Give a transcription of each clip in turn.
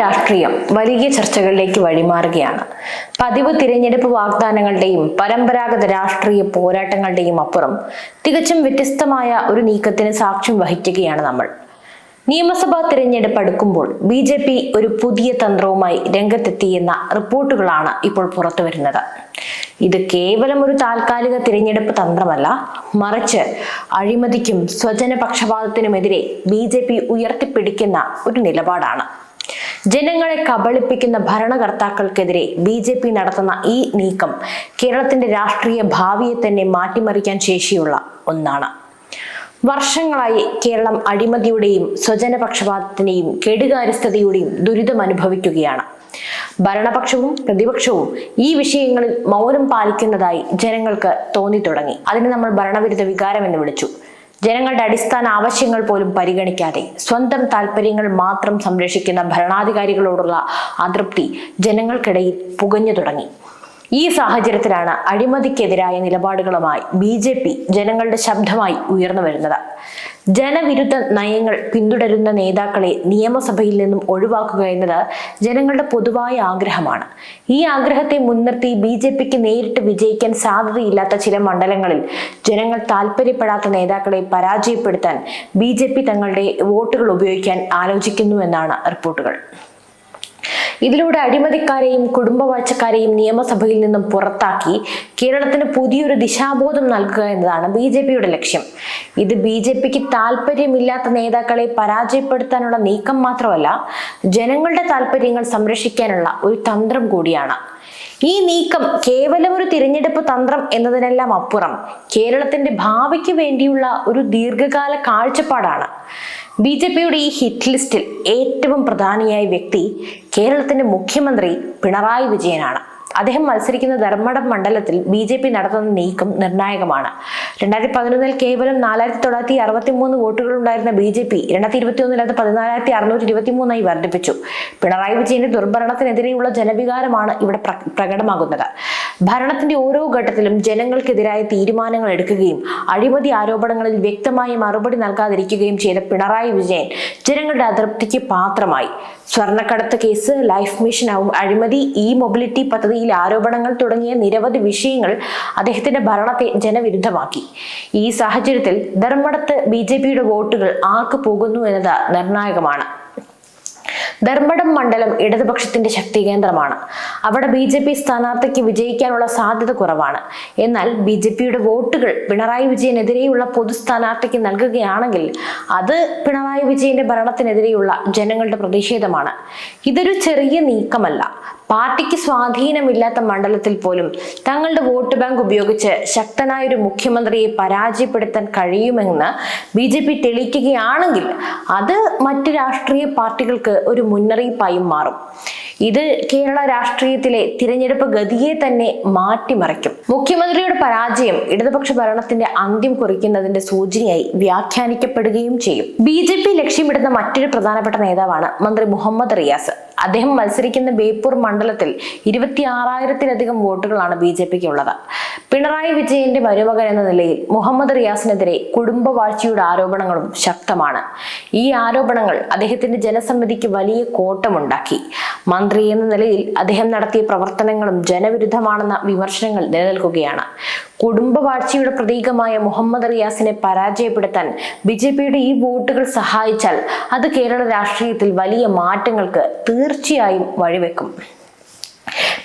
രാഷ്ട്രീയം വലിയ ചർച്ചകളിലേക്ക് വഴിമാറുകയാണ്. പതിവ് തിരഞ്ഞെടുപ്പ് വാഗ്ദാനങ്ങളുടെയും പരമ്പരാഗത രാഷ്ട്രീയ പോരാട്ടങ്ങളുടെയും അപ്പുറം തികച്ചും വ്യത്യസ്തമായ ഒരു നീക്കത്തിന് സാക്ഷ്യം വഹിക്കുകയാണ് നമ്മൾ. നിയമസഭാ തിരഞ്ഞെടുപ്പ് അടുക്കുമ്പോൾ ബി ജെ പി ഒരു പുതിയ തന്ത്രവുമായി രംഗത്തെത്തിയെന്ന റിപ്പോർട്ടുകളാണ് ഇപ്പോൾ പുറത്തു വരുന്നത്. ഇത് കേവലം ഒരു താൽക്കാലിക തിരഞ്ഞെടുപ്പ് തന്ത്രമല്ല മറിച്ച് അഴിമതിക്കും സ്വജന പക്ഷപാതത്തിനുമെതിരെ ബി ജെ പി ഉയർത്തിപ്പിടിക്കുന്ന ഒരു നിലപാടാണ്. ജനങ്ങളെ കബളിപ്പിക്കുന്ന ഭരണകർത്താക്കൾക്കെതിരെ ബി ജെ പി നടത്തുന്ന ഈ നീക്കം കേരളത്തിന്റെ രാഷ്ട്രീയ ഭാവിയെ തന്നെ മാറ്റിമറിക്കാൻ ശേഷിയുള്ള ഒന്നാണ്. വർഷങ്ങളായി കേരളം അഴിമതിയുടെയും സ്വജനപക്ഷപാതത്തിന്റെയും കെടുകാര്യസ്ഥതയുടെയും ദുരിതം അനുഭവിക്കുകയാണ്. ഭരണപക്ഷവും പ്രതിപക്ഷവും ഈ വിഷയങ്ങളിൽ മൗനം പാലിക്കുന്നതായി ജനങ്ങൾക്ക് തോന്നി തുടങ്ങി അതിനെ നമ്മൾ ഭരണവിരുദ്ധ വികാരം എന്ന് വിളിച്ചു. ജനങ്ങളുടെ അടിസ്ഥാന ആവശ്യങ്ങൾ പോലും പരിഗണിക്കാതെ സ്വന്തം താല്പര്യങ്ങൾ മാത്രം സംരക്ഷിക്കുന്ന ഭരണാധികാരികളോടുള്ള അതൃപ്തി ജനങ്ങൾക്കിടയിൽ പുകഞ്ഞു തുടങ്ങി. ഈ സാഹചര്യത്തിലാണ് അഴിമതിക്കെതിരായ നിലപാടുകളുമായി ബി ജനങ്ങളുടെ ശബ്ദമായി ഉയർന്നു വരുന്നത്. ജനവിരുദ്ധ നയങ്ങൾ പിന്തുടരുന്ന നേതാക്കളെ നിയമസഭയിൽ നിന്നും ഒഴിവാക്കുക എന്നത് ജനങ്ങളുടെ പൊതുവായ ആഗ്രഹമാണ്. ഈ ആഗ്രഹത്തെ മുൻനിർത്തി ബി ജെ പിക്ക് നേരിട്ട് വിജയിക്കാൻ സാധ്യതയില്ലാത്ത ചില മണ്ഡലങ്ങളിൽ ജനങ്ങൾ താല്പര്യപ്പെടാത്ത നേതാക്കളെ പരാജയപ്പെടുത്താൻ ബി തങ്ങളുടെ വോട്ടുകൾ ഉപയോഗിക്കാൻ ആലോചിക്കുന്നു എന്നാണ് റിപ്പോർട്ടുകൾ. ഇതിലൂടെ അഴിമതിക്കാരെയും കുടുംബവാഴ്ചക്കാരെയും നിയമസഭയിൽ നിന്നും പുറത്താക്കി കേരളത്തിന് പുതിയൊരു ദിശാബോധം നൽകുക എന്നതാണ് ബി ജെ പിയുടെ ലക്ഷ്യം. ഇത് ബി ജെ പിക്ക് താല്പര്യമില്ലാത്ത നേതാക്കളെ പരാജയപ്പെടുത്താനുള്ള നീക്കം മാത്രമല്ല ജനങ്ങളുടെ താല്പര്യങ്ങൾ സംരക്ഷിക്കാനുള്ള ഒരു തന്ത്രം കൂടിയാണ്. ഈ നീക്കം കേവലം ഒരു തിരഞ്ഞെടുപ്പ് തന്ത്രം എന്നതിനെല്ലാം അപ്പുറം കേരളത്തിന്റെ ഭാവിക്ക് വേണ്ടിയുള്ള ഒരു ദീർഘകാല കാഴ്ചപ്പാടാണ്. ബി ജെ പിയുടെ ഈ ഹിറ്റ് ലിസ്റ്റിൽ ഏറ്റവും പ്രധാനിയായ വ്യക്തി കേരളത്തിന്റെ മുഖ്യമന്ത്രി പിണറായി വിജയനാണ്. അദ്ദേഹം മത്സരിക്കുന്ന ധർമ്മടം മണ്ഡലത്തിൽ ബി ജെ പി നടത്തുന്ന നീക്കം നിർണായകമാണ്. രണ്ടായിരത്തി പതിനൊന്നിൽ കേവലം നാലായിരത്തി തൊള്ളായിരത്തി അറുപത്തി മൂന്ന് വോട്ടുകൾ ഉണ്ടായിരുന്ന ബി ജെ പി രണ്ടായിരത്തി ഇരുപത്തി ഒന്നിൽ അത് പതിനാലായിരത്തി അറുന്നൂറ്റി ഇരുപത്തി മൂന്നായി വർദ്ധിപ്പിച്ചു. പിണറായി വിജയന്റെ ദുർഭരണത്തിനെതിരെയുള്ള ജനവികാരമാണ് ഇവിടെ പ്രകടമാകുന്നത്. ഭരണത്തിന്റെ ഓരോ ഘട്ടത്തിലും ജനങ്ങൾക്കെതിരായ തീരുമാനങ്ങൾ എടുക്കുകയും അഴിമതി ആരോപണങ്ങളിൽ വ്യക്തമായ മറുപടി നൽകാതിരിക്കുകയും ചെയ്ത പിണറായി വിജയൻ ജനങ്ങളുടെ അതൃപ്തിക്ക് പാത്രമായി. സ്വർണക്കടത്ത് കേസ് ലൈഫ് മിഷൻ അഴിമതി ഇ മൊബിലിറ്റി പദ്ധതിയിലെ ആരോപണങ്ങൾ തുടങ്ങിയ നിരവധി വിഷയങ്ങൾ അദ്ദേഹത്തിന്റെ ഭരണത്തെ ജനവിരുദ്ധമാക്കി. ഈ സാഹചര്യത്തിൽ ധർമ്മടത്ത് ബി ജെ പിയുടെ വോട്ടുകൾ ആർക്ക് പോകുന്നു എന്നത് നിർണായകമാണ്. ധർമ്മടം മണ്ഡലം ഇടതുപക്ഷത്തിന്റെ ശക്തി കേന്ദ്രമാണ്. അവിടെ ബി ജെ പി സ്ഥാനാർത്ഥിക്ക് വിജയിക്കാനുള്ള സാധ്യത കുറവാണ്. എന്നാൽ ബി ജെ പിയുടെ വോട്ടുകൾ പിണറായി വിജയനെതിരെയുള്ള പൊതു സ്ഥാനാർത്ഥിക്ക് നൽകുകയാണെങ്കിൽ അത് പിണറായി വിജയന്റെ ഭരണത്തിനെതിരെയുള്ള ജനങ്ങളുടെ പ്രതിഷേധമാണ്. ഇതൊരു ചെറിയ നീക്കമല്ല. പാർട്ടിക്ക് സ്വാധീനമില്ലാത്ത മണ്ഡലത്തിൽ പോലും തങ്ങളുടെ വോട്ട് ബാങ്ക് ഉപയോഗിച്ച് ശക്തനായ ഒരു മുഖ്യമന്ത്രിയെ പരാജയപ്പെടുത്താൻ കഴിയുമെന്ന് ബി ജെ പി തെളിയിക്കുകയാണെങ്കിൽ അത് മറ്റ് രാഷ്ട്രീയ പാർട്ടികൾക്ക് ഒരു മുന്നറിയിപ്പായി മാറും. ഇത് കേരള രാഷ്ട്രീയത്തിലെ തിരഞ്ഞെടുപ്പ് ഗതിയെ തന്നെ മാറ്റിമറിക്കും. മുഖ്യമന്ത്രിയുടെ പരാജയം ഇടതുപക്ഷ ഭരണത്തിന്റെ അന്ത്യം കുറിക്കുന്നതിന്റെ സൂചനയായി വ്യാഖ്യാനിക്കപ്പെടുകയും ചെയ്യും. ബി ലക്ഷ്യമിടുന്ന മറ്റൊരു പ്രധാനപ്പെട്ട നേതാവാണ് മന്ത്രി മുഹമ്മദ് റിയാസ്. അദ്ദേഹം മത്സരിക്കുന്ന ബേപ്പൂർ മണ്ഡലത്തിൽ ഇരുപത്തി ആറായിരത്തിലധികം വോട്ടുകളാണ് ബി ജെ പിക്ക് ഉള്ളത് പിണറായി വിജയന്റെ മരുമകൻ എന്ന നിലയിൽ മുഹമ്മദ് റിയാസിനെതിരെ കുടുംബവാഴ്ചയുടെ ആരോപണങ്ങളും ശക്തമാണ്. ഈ ആരോപണങ്ങൾ അദ്ദേഹത്തിന്റെ ജനസമ്മതിക്ക് വലിയ കോട്ടമുണ്ടാക്കി. മന്ത്രി എന്ന നിലയിൽ അദ്ദേഹം നടത്തിയ പ്രവർത്തനങ്ങളും ജനവിരുദ്ധമാണെന്ന വിമർശനങ്ങൾ നിലനിൽക്കുകയാണ്. കുടുംബവാഴ്ചയുടെ പ്രതീകമായ മുഹമ്മദ് റിയാസിനെ പരാജയപ്പെടുത്താൻ ബി ജെ പിയുടെ ഈ വോട്ടുകൾ സഹായിച്ചാൽ അത് കേരള രാഷ്ട്രീയത്തിൽ വലിയ മാറ്റങ്ങൾക്ക് തീർച്ചയായും വഴിവെക്കും.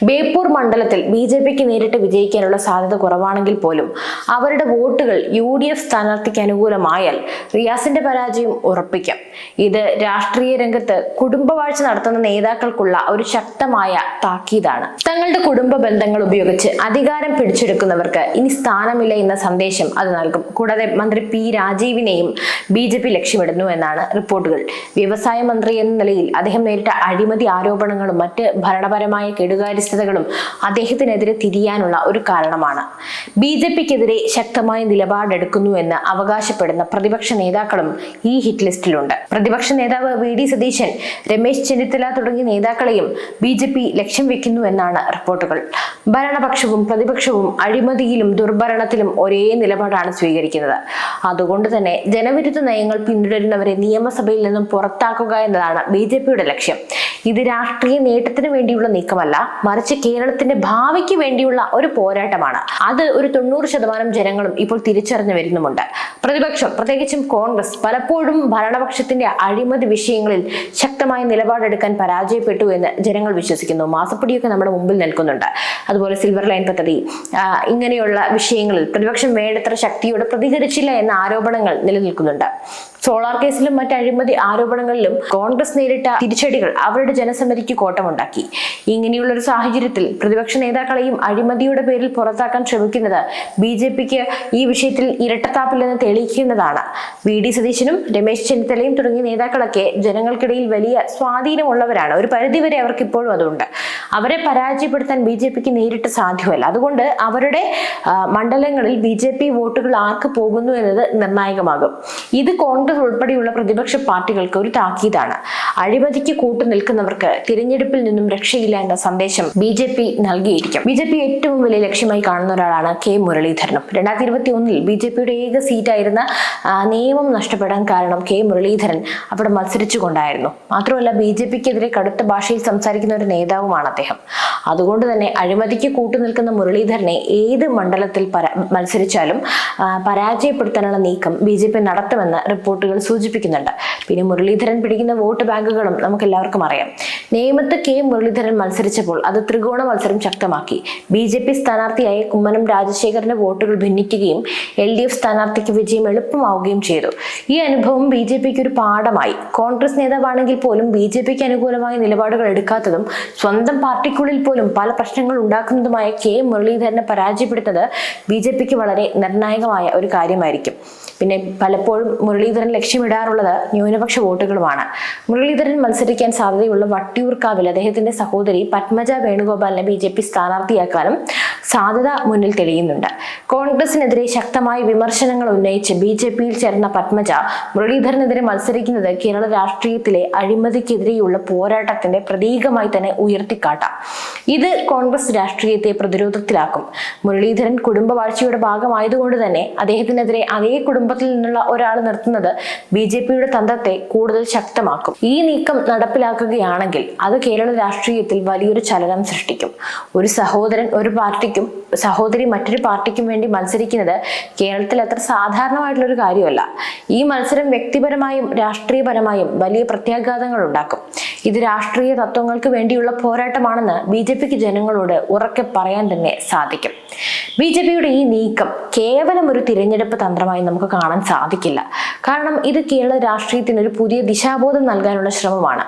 ബേപ്പൂർ മണ്ഡലത്തിൽ ബി ജെ പിക്ക് നേരിട്ട് വിജയിക്കാനുള്ള സാധ്യത കുറവാണെങ്കിൽ പോലും അവരുടെ വോട്ടുകൾ യു ഡി എഫ് സ്ഥാനാർത്ഥിക്ക് അനുകൂലമായാൽ റിയാസിന്റെ പരാജയം ഉറപ്പിക്കാം. ഇത് രാഷ്ട്രീയ രംഗത്ത് കുടുംബവാഴ്ച നടത്തുന്ന നേതാക്കൾക്കുള്ള ഒരു ശക്തമായ താക്കീതാണ്. തങ്ങളുടെ കുടുംബ ബന്ധങ്ങൾ ഉപയോഗിച്ച് അധികാരം പിടിച്ചെടുക്കുന്നവർക്ക് ഇനി സ്ഥാനമില്ല എന്ന സന്ദേശം അത് നൽകും. കൂടാതെ മന്ത്രി പി രാജീവിനെയും ബി ജെ പി ലക്ഷ്യമിടുന്നു എന്നാണ് റിപ്പോർട്ടുകൾ. വ്യവസായ മന്ത്രി എന്ന നിലയിൽ അദ്ദേഹം നേരിട്ട അഴിമതി ആരോപണങ്ങളും മറ്റ് ഭരണപരമായ കെടുകാര്യസ്ഥതകളും അദ്ദേഹത്തിനെതിരെ തിരിയാനുള്ള ഒരു കാരണമാണ്. ബി ജെ പിക്കെതിരെ ശക്തമായ നിലപാടെടുക്കുന്നു എന്ന് അവകാശപ്പെടുന്ന പ്രതിപക്ഷ നേതാക്കളും ഈ ഹിറ്റ് ലിസ്റ്റിലുണ്ട്. പ്രതിപക്ഷ നേതാവ് വി ഡി സതീശൻ രമേശ് ചെന്നിത്തല തുടങ്ങിയ നേതാക്കളെയും ബി ജെ പി ലക്ഷ്യം വെക്കുന്നു എന്നാണ് റിപ്പോർട്ടുകൾ. ഭരണപക്ഷവും പ്രതിപക്ഷവും അഴിമതിയിലും ദുർഭരണത്തിലും ഒരേ നിലപാടാണ് സ്വീകരിക്കുന്നത്. അതുകൊണ്ട് തന്നെ ജനവിരുദ്ധ നയങ്ങൾ പിന്തുടരുന്നവരെ നിയമസഭയിൽ നിന്നും പുറത്താക്കുക എന്നതാണ് ബി ലക്ഷ്യം. ഇത് രാഷ്ട്രീയ നേട്ടത്തിന് വേണ്ടിയുള്ള നീക്കമല്ല മറിച്ച് കേരളത്തിന്റെ ഭാവിക്ക് വേണ്ടിയുള്ള ഒരു പോരാട്ടമാണ്. അത് ഒരു തൊണ്ണൂറ് ശതമാനം ജനങ്ങളും ഇപ്പോൾ തിരിച്ചറിഞ്ഞു വരുന്നുമുണ്ട്. പ്രതിപക്ഷം പ്രത്യേകിച്ചും കോൺഗ്രസ് പലപ്പോഴും ഭരണപക്ഷത്തിന്റെ അഴിമതി വിഷയങ്ങളിൽ ശക്തമായ നിലപാടെടുക്കാൻ പരാജയപ്പെട്ടു എന്ന് ജനങ്ങൾ വിശ്വസിക്കുന്നു. മാസപ്പടിയൊക്കെ നമ്മുടെ മുമ്പിൽ നിൽക്കുന്നുണ്ട്. അതുപോലെ സിൽവർ ലൈൻ പദ്ധതി ഇങ്ങനെയുള്ള വിഷയങ്ങളിൽ പ്രതിപക്ഷം വേണ്ടത്ര ശക്തിയോട് പ്രതികരിച്ചില്ല എന്ന ആരോപണങ്ങൾ നിലനിൽക്കുന്നുണ്ട്. സോളാർ കേസിലും മറ്റ് അഴിമതി ആരോപണങ്ങളിലും കോൺഗ്രസ് നേരിട്ട തിരിച്ചടികൾ അവരുടെ ജനസമിതിക്ക് കോട്ടമുണ്ടാക്കി. ഇങ്ങനെയുള്ള ഒരു സാഹചര്യത്തിൽ പ്രതിപക്ഷ നേതാക്കളെയും അഴിമതിയുടെ പേരിൽ പുറത്താക്കാൻ ശ്രമിക്കുന്നത് ബി ജെ പിക്ക് ഈ വിഷയത്തിൽ ഇരട്ടത്താപ്പില്ലെന്ന് തെളിയിക്കുന്നതാണ്. വി ഡി സതീശനും രമേശ് ചെന്നിത്തലയും തുടങ്ങിയ നേതാക്കളൊക്കെ ജനങ്ങൾക്കിടയിൽ വലിയ സ്വാധീനമുള്ളവരാണ്. ഒരു പരിധിവരെ അവർക്ക് ഇപ്പോഴും അതുണ്ട്. അവരെ പരാജയപ്പെടുത്താൻ ബി ജെ പിക്ക് നേരിട്ട് സാധ്യമല്ല. അതുകൊണ്ട് അവരുടെ മണ്ഡലങ്ങളിൽ ബി ജെ പി വോട്ടുകൾ ആർക്ക് പോകുന്നു എന്നത് നിർണായകമാകും. ഇത് കോൺഗ്രസ് ഉൾപ്പെടെയുള്ള പ്രതിപക്ഷ പാർട്ടികൾക്ക് ഒരു താക്കീതാണ്. അഴിമതിക്ക് കൂട്ടു നിൽക്കുന്നവർക്ക് തിരഞ്ഞെടുപ്പിൽ നിന്നും രക്ഷയില്ല എന്ന സന്ദേശം ബി ജെ പി നൽകിയിരിക്കും. ബി ജെ പി ഏറ്റവും വലിയ ലക്ഷ്യമായി കാണുന്ന ഒരാളാണ് കെ മുരളീധരനും. രണ്ടായിരത്തി ഇരുപത്തി ഒന്നിൽ ബി ജെ പിയുടെ ഏക സീറ്റായിരുന്ന നിയമം നഷ്ടപ്പെടാൻ കാരണം കെ മുരളീധരൻ അവിടെ മത്സരിച്ചുകൊണ്ടായിരുന്നു. മാത്രമല്ല ബി ജെ പിക്കെതിരെ കടുത്ത ഭാഷയിൽ സംസാരിക്കുന്ന ഒരു നേതാവുമാണ് അദ്ദേഹം അതുകൊണ്ട് തന്നെ അഴിമതിക്ക് കൂട്ടു നിൽക്കുന്ന മുരളീധരനെ ഏത് മണ്ഡലത്തിൽ മത്സരിച്ചാലും പരാജയപ്പെടുത്താനുള്ള നീക്കം ബി ജെ പി നടത്തുമെന്ന് റിപ്പോർട്ടുകൾ സൂചിപ്പിക്കുന്നുണ്ട്. പിന്നെ മുരളീധരൻ പിടിക്കുന്ന വോട്ട് ബാങ്കുകളും നമുക്ക് എല്ലാവർക്കും അറിയാം. നേമത്ത് കെ മുരളീധരൻ മത്സരിച്ചപ്പോൾ അത് ത്രികോണ മത്സരം ശക്തമാക്കി. ബി ജെ പി സ്ഥാനാർത്ഥിയായ കുമ്മനം രാജശേഖരന്റെ വോട്ടുകൾ ഭിന്നിക്കുകയും എൽ ഡി എഫ് സ്ഥാനാർത്ഥിക്ക് വിജയം എളുപ്പമാവുകയും ചെയ്തു. ഈ അനുഭവം ബി ജെ പിക്ക് ഒരു പാഠമായി. കോൺഗ്രസ് നേതാവാണെങ്കിൽ പോലും ബി ജെ പിക്ക് അനുകൂലമായ നിലപാടുകൾ എടുക്കാത്തതും സ്വന്തം പാർട്ടിക്കുള്ളിൽ പോലും പല പ്രശ്നങ്ങൾ ഉണ്ടാക്കുന്നതുമായ കെ മുരളീധരനെ പരാജയപ്പെടുത്തുന്നത് ബി ജെ പിക്ക് വളരെ നിർണായകമായ ഒരു കാര്യമായിരിക്കും. പിന്നെ പലപ്പോഴും മുരളീധരൻ ലക്ഷ്യമിടാറുള്ളത് ന്യൂനപക്ഷ വോട്ടുകളുമാണ്. മുരളീധരൻ മത്സരിക്കാൻ സാധ്യതയുള്ള വട്ടിയൂർക്കാവിൽ അദ്ദേഹത്തിന്റെ സഹോദരി പത്മജ വേണുഗോപാലിനെ ബി ജെ പി സ്ഥാനാർത്ഥിയാക്കാനും സാധ്യത മുന്നിൽ തെളിയുന്നുണ്ട്. കോൺഗ്രസിനെതിരെ ശക്തമായ വിമർശനങ്ങൾ ഉന്നയിച്ച് ബി ജെ പിയിൽ ചേർന്ന പത്മജ മുരളീധരനെതിരെ മത്സരിക്കുന്നത് കേരള രാഷ്ട്രീയത്തിലെ അഴിമതിക്കെതിരെയുള്ള പോരാട്ടത്തിന്റെ പ്രതീകമായി തന്നെ ഉയർത്തിക്കാട്ടാം. ഇത് കോൺഗ്രസ് രാഷ്ട്രീയത്തെ പ്രതിരോധത്തിലാക്കും. മുരളീധരൻ കുടുംബവാഴ്ചയുടെ ഭാഗമായതുകൊണ്ട് തന്നെ അദ്ദേഹത്തിനെതിരെ അതേ കുടുംബത്തിൽ നിന്നുള്ള ഒരാൾ നിർത്തുന്നത് ബി ജെ പിയുടെ തന്ത്രത്തെ കൂടുതൽ ശക്തമാക്കും. ഈ നീക്കം നടപ്പിലാക്കുകയാണെങ്കിൽ അത് കേരള രാഷ്ട്രീയത്തിൽ വലിയൊരു ചലനം സൃഷ്ടിക്കും. ഒരു സഹോദരൻ ഒരു പാർട്ടിക്കും സഹോദരി മറ്റൊരു പാർട്ടിക്കും വേണ്ടി മത്സരിക്കുന്നത് കേരളത്തിൽ അത്ര സാധാരണമായിട്ടുള്ള ഒരു കാര്യമല്ല. ഈ മത്സരം വ്യക്തിപരമായും രാഷ്ട്രീയപരമായും വലിയ പ്രത്യാഘാതങ്ങൾ ഉണ്ടാക്കും. ഇത് രാഷ്ട്രീയ തത്വങ്ങൾക്ക് വേണ്ടിയുള്ള പോരാട്ടമാണെന്ന് ബി ജെ പിക്ക് ജനങ്ങളോട് ഉറക്കെ പറയാൻ തന്നെ സാധിക്കും. ബി ജെ പിയുടെ ഈ നീക്കം കേവലം ഒരു തിരഞ്ഞെടുപ്പ് തന്ത്രമായി നമുക്ക് കാണാൻ സാധിക്കില്ല. കാരണം ഇത് കേരള രാഷ്ട്രീയത്തിന് ഒരു പുതിയ ദിശാബോധം നൽകാനുള്ള ശ്രമമാണ്.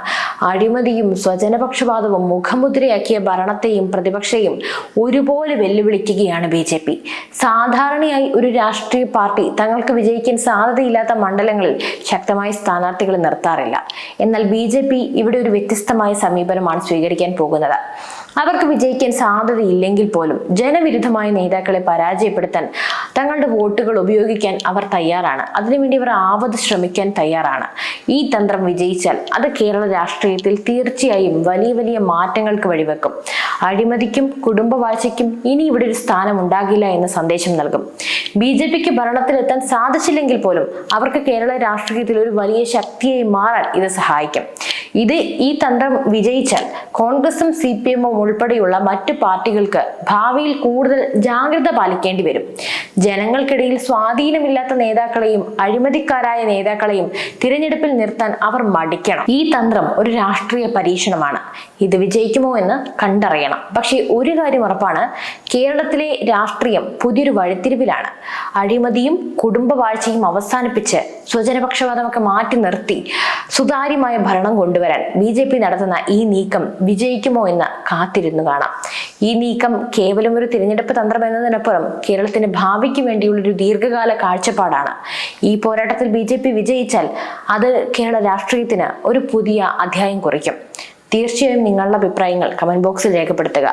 അഴിമതിയും സ്വജനപക്ഷപാതവും മുഖമുദ്രയാക്കിയ ഭരണത്തെയും പ്രതിപക്ഷയും ഒരുപോലെ വെല്ലുവിളിക്കുകയാണ് ബി ജെ പി. സാധാരണയായി ഒരു രാഷ്ട്രീയ പാർട്ടി തങ്ങൾക്ക് വിജയിക്കാൻ സാധ്യതയില്ലാത്ത മണ്ഡലങ്ങളിൽ ശക്തമായ സ്ഥാനാർത്ഥികളെ നിർത്താറില്ല. എന്നാൽ ബി ജെ പി ഇവിടെ ഒരു വ്യത്യസ്തമായ സമീപനമാണ് സ്വീകരിക്കാൻ പോകുന്നത്. അവർക്ക് വിജയിക്കാൻ സാധ്യതയില്ലെങ്കിൽ പോലും ജനവിരുദ്ധമായ നേതാക്കളെ പരാജയപ്പെടുത്താൻ തങ്ങളുടെ വോട്ടുകൾ ഉപയോഗിക്കാൻ അവർ തയ്യാറാണ്. അതിനുവേണ്ടി അവർ ആവത് ശ്രമിക്കാൻ തയ്യാറാണ്. ഈ തന്ത്രം വിജയിച്ചാൽ അത് കേരള രാഷ്ട്രീയത്തിൽ തീർച്ചയായും വലിയ വലിയ മാറ്റങ്ങൾക്ക് വഴിവെക്കും. അഴിമതിക്കും കുടുംബവാഴ്ചയ്ക്കും ഇനി ഇവിടെ ഒരു സ്ഥാനം ഉണ്ടാകില്ല എന്ന സന്ദേശം നൽകും. ബി ജെ പിക്ക് ഭരണത്തിലെത്താൻ സാധിച്ചില്ലെങ്കിൽ പോലും അവർക്ക് കേരള രാഷ്ട്രീയത്തിൽ ഒരു വലിയ ശക്തിയായി മാറാൻ ഇത് സഹായിക്കും. ഇത് ഈ തന്ത്രം വിജയിച്ചാൽ കോൺഗ്രസും സി പി എമ്മും ഉൾപ്പെടെയുള്ള മറ്റു പാർട്ടികൾക്ക് ഭാവിയിൽ കൂടുതൽ ജാഗ്രത പാലിക്കേണ്ടി വരും. ജനങ്ങൾക്കിടയിൽ സ്വാധീനമില്ലാത്ത നേതാക്കളെയും അഴിമതിക്കാരായ നേതാക്കളെയും തിരഞ്ഞെടുപ്പിൽ നിർത്താൻ അവർ മടിക്കണം. ഈ തന്ത്രം ഒരു രാഷ്ട്രീയ പരീക്ഷണമാണ്. ഇത് വിജയിക്കുമോ എന്ന് കണ്ടറിയണം. പക്ഷേ ഒരു കാര്യം ഉറപ്പാണ് കേരളത്തിലെ രാഷ്ട്രീയം പുതിയൊരു വഴിത്തിരിവിലാണ്. അഴിമതിയും കുടുംബവാഴ്ചയും അവസാനിപ്പിച്ച് സ്വജനപക്ഷവാദമൊക്കെ മാറ്റി നിർത്തി സുതാര്യമായ ഭരണം കൊണ്ടുവരാൻ ബി ജെ പി നടത്തുന്ന ഈ നീക്കം വിജയിക്കുമോ എന്ന് കാത്തിരുന്നു കാണാം. ഈ നീക്കം കേവലം ഒരു തിരഞ്ഞെടുപ്പ് തന്ത്രം എന്നതിനപ്പുറം കേരളത്തിന്റെ ഭാവിക്ക് വേണ്ടിയുള്ള ഒരു ദീർഘകാല കാഴ്ചപ്പാടാണ്. ഈ പോരാട്ടത്തിൽ ബി വിജയിച്ചാൽ അത് കേരള രാഷ്ട്രീയത്തിന് ഒരു പുതിയ അധ്യായം കുറിക്കും. തീർച്ചയായും നിങ്ങളുടെ അഭിപ്രായങ്ങൾ കമന്റ് ബോക്സിൽ രേഖപ്പെടുത്തുക.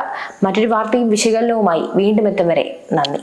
മറ്റൊരു വാർത്തയും വിശകലനവുമായി വീണ്ടും എത്തും വരെ നന്ദി.